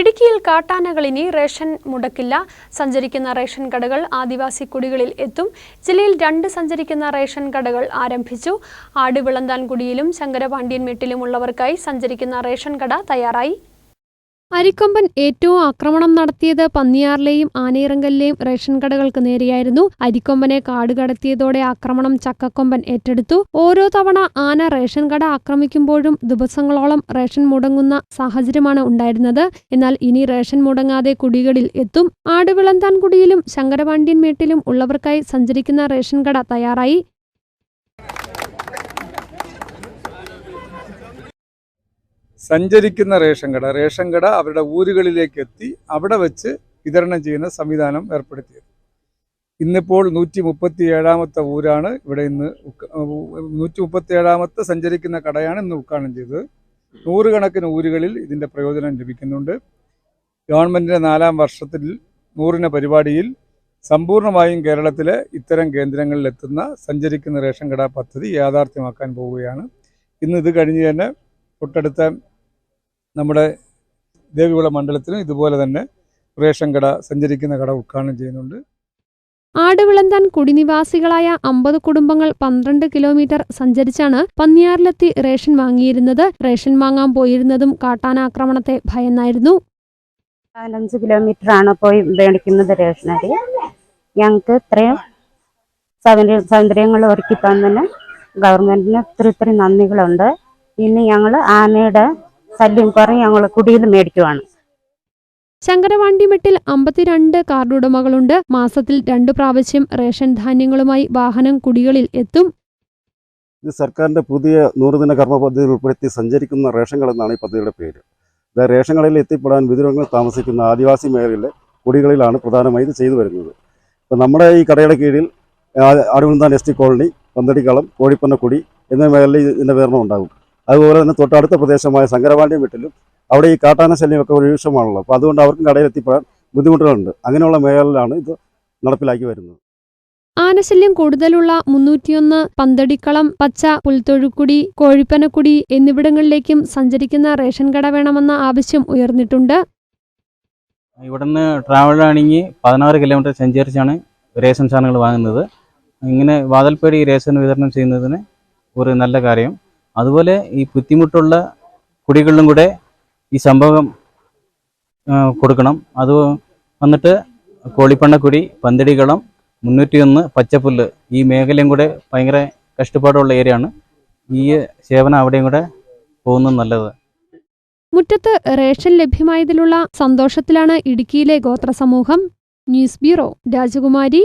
ഇടുക്കിയിൽ കാട്ടാനകൾ ഇനി റേഷൻ മുടക്കില്ല. സഞ്ചരിക്കുന്ന റേഷൻ കടകൾ ആദിവാസി കുടികളിൽ എത്തും. ജില്ലയിൽ രണ്ട് സഞ്ചരിക്കുന്ന റേഷൻ കടകൾ ആരംഭിച്ചു. ആടുവിളന്താൻകുടിയിലും മെട്ടിലുമുള്ളവർക്കായി സഞ്ചരിക്കുന്ന റേഷൻ കട തയ്യാറായി. അരിക്കൊമ്പൻ ഏറ്റവും ആക്രമണം നടത്തിയത് പന്നിയാറിലെയും ആനയിറങ്കലിലെയും റേഷൻ കടകൾക്ക് നേരെയായിരുന്നു. അരിക്കൊമ്പനെ കാട് കടത്തിയതോടെ ആക്രമണം ചക്കക്കൊമ്പൻ ഏറ്റെടുത്തു. ഓരോ തവണ ആന റേഷൻ കട ആക്രമിക്കുമ്പോഴും ദിവസങ്ങളോളം റേഷൻ മുടങ്ങുന്ന സാഹചര്യമാണ് ഉണ്ടായിരുന്നത്. എന്നാൽ ഇനി റേഷൻ മുടങ്ങാതെ കുടികളിൽ എത്തും. ആടുവിളന്താൻകുടിയിലും ശങ്കരപാണ്ഡ്യൻ മേട്ടിലും ഉള്ളവർക്കായി സഞ്ചരിക്കുന്ന റേഷൻ കട തയ്യാറായി. സഞ്ചരിക്കുന്ന റേഷൻ കട റേഷൻ കട അവരുടെ ഊരുകളിലേക്ക് എത്തി അവിടെ വെച്ച് വിതരണം ചെയ്യുന്ന സംവിധാനം ഏർപ്പെടുത്തിയത്. ഇന്നിപ്പോൾ നൂറ്റി മുപ്പത്തി ഏഴാമത്തെ ഊരാണ് ഇവിടെ ഇന്ന് നൂറ്റി മുപ്പത്തി ഏഴാമത്തെ സഞ്ചരിക്കുന്ന കടയാണ് ഇന്ന് ഉദ്ഘാടനം ചെയ്തത്. നൂറുകണക്കിന് ഊരുകളിൽ ഇതിന്റെ പ്രയോജനം ലഭിക്കുന്നുണ്ട്. ഗവൺമെന്റിന്റെ നാലാം വർഷത്തിൽ നൂറിന പരിപാടിയിൽ സമ്പൂർണമായും കേരളത്തിലെ ഇത്തരം കേന്ദ്രങ്ങളിലെത്തുന്ന സഞ്ചരിക്കുന്ന റേഷൻ കട പദ്ധതി യാഥാർത്ഥ്യമാക്കാൻ പോവുകയാണ്. ഇന്ന് ഇത് കഴിഞ്ഞ് തന്നെ തൊട്ടടുത്ത നമ്മുടെ ദേവികുള മണ്ഡലത്തിലും ഇതുപോലെ തന്നെ റേഷൻ കട സഞ്ചരിക്കുന്ന കട ഉദ്ഘാടനം ചെയ്യുന്നുണ്ട്. ആടുവിളന്താൻ കുടിനിവാസികളായ അമ്പത് കുടുംബങ്ങൾ പന്ത്രണ്ട് കിലോമീറ്റർ സഞ്ചരിച്ചാണ് പന്നിയാറിലെത്തി റേഷൻ വാങ്ങിയിരുന്നത്. റേഷൻ വാങ്ങാൻ പോയിരുന്നതും കാട്ടാനാക്രമണത്തെ ഭയന്നായിരുന്നു. നാലഞ്ച് കിലോമീറ്റർ ആണ് പോയി മേടിക്കുന്നത് റേഷനരി ഞങ്ങൾക്ക് ഇത്രയും സൗകര്യ സൗകര്യങ്ങൾ ഒരുക്കി തന്നതിന് ഗവൺമെന്റിന് ഒത്തിരി ഒത്തിരി നന്ദികളുണ്ട്. ഇനി ഞങ്ങൾ ആനയുടെ ശല്യം കുറേ ഞങ്ങൾ കുടിയിൽ മേടിക്കുവാണ്. ശങ്കരവാണ്ടിമെട്ടിൽ അമ്പത്തിരണ്ട് കാർഡുടമകളുണ്ട് മാസത്തിൽ രണ്ടു പ്രാവശ്യം റേഷൻ ധാന്യങ്ങളുമായി വാഹനം കുടികളിൽ എത്തും. ഇത് സർക്കാരിന്റെ പുതിയ നൂറുദിന കർമ്മ പദ്ധതിയിൽ ഉൾപ്പെടുത്തി സഞ്ചരിക്കുന്ന റേഷൻ എന്നാണ് ഈ പദ്ധതിയുടെ പേര്. ഇത് റേഷൻ കടയിൽ എത്തിപ്പെടാൻ വിദൂരങ്ങളിൽ താമസിക്കുന്ന ആദിവാസി മേഖലയിലെ കുടികളിലാണ് പ്രധാനമായി ഇത് ചെയ്തു വരുന്നത്. ഇപ്പം നമ്മുടെ ഈ കടയുടെ കീഴിൽ അരുവിന്താൻ S T colony Panthadikkalam Kozhippannakkudi എന്നീ മേഖലയിൽ ഇതിന്റെ വിതരണം ഉണ്ടാകും. അതുപോലെ തന്നെ തൊട്ടടുത്ത പ്രദേശമായ ശങ്കരപാണ്ഡ്യം വീട്ടിലും അവിടെ ഈ കാട്ടാന ശല്യമൊക്കെ ഒരു രൂക്ഷമാണല്ലോ അപ്പോൾ അതുകൊണ്ട് അവർക്കും കടയിൽ എത്തിപ്പെടാൻ ബുദ്ധിമുട്ടുകളുണ്ട്. അങ്ങനെയുള്ള മേഖലയിലാണ് ഇത് നടപ്പിലാക്കി വരുന്നത്. ആനശല്യം കൂടുതലുള്ള മുന്നൂറ്റിയൊന്ന് പന്തടിക്കളം പച്ച പുൽത്തൊഴുക്കുടി കോഴിപ്പനക്കുടി എന്നിവിടങ്ങളിലേക്കും സഞ്ചരിക്കുന്ന റേഷൻ കട വേണമെന്ന ആവശ്യം ഉയർന്നിട്ടുണ്ട്. ഇവിടുന്ന് ട്രാവലാണെങ്കിൽ പതിനാറ് കിലോമീറ്റർ സഞ്ചരിച്ചാണ് റേഷൻ സാധനങ്ങൾ വാങ്ങുന്നത്. ഇങ്ങനെ വാതൽപ്പേടി റേഷൻ വിതരണം ചെയ്യുന്നതിന് ഒരു നല്ല കാര്യം. അതുപോലെ ഈ ബുദ്ധിമുട്ടുള്ള കുടികളിലും കൂടെ ഈ സംഭവം കൊടുക്കണം. അത് വന്നിട്ട് കോളിപ്പണ്ണക്കുടി പന്തടികളം മുന്നൂറ്റിയൊന്ന് പച്ചപ്പുല്ല് ഈ മേഖലയും കൂടെ ഭയങ്കര കഷ്ടപ്പാടുള്ള ഏരിയ ആണ് ഈ സേവനം അവിടെയും കൂടെ പോകുന്നത് നല്ലത്. മുറ്റത്ത് റേഷൻ ലഭ്യമായതിലുള്ള സന്തോഷത്തിലാണ് ഇടുക്കിയിലെ ഗോത്ര സമൂഹം. ന്യൂസ് ബ്യൂറോ രാജകുമാരി.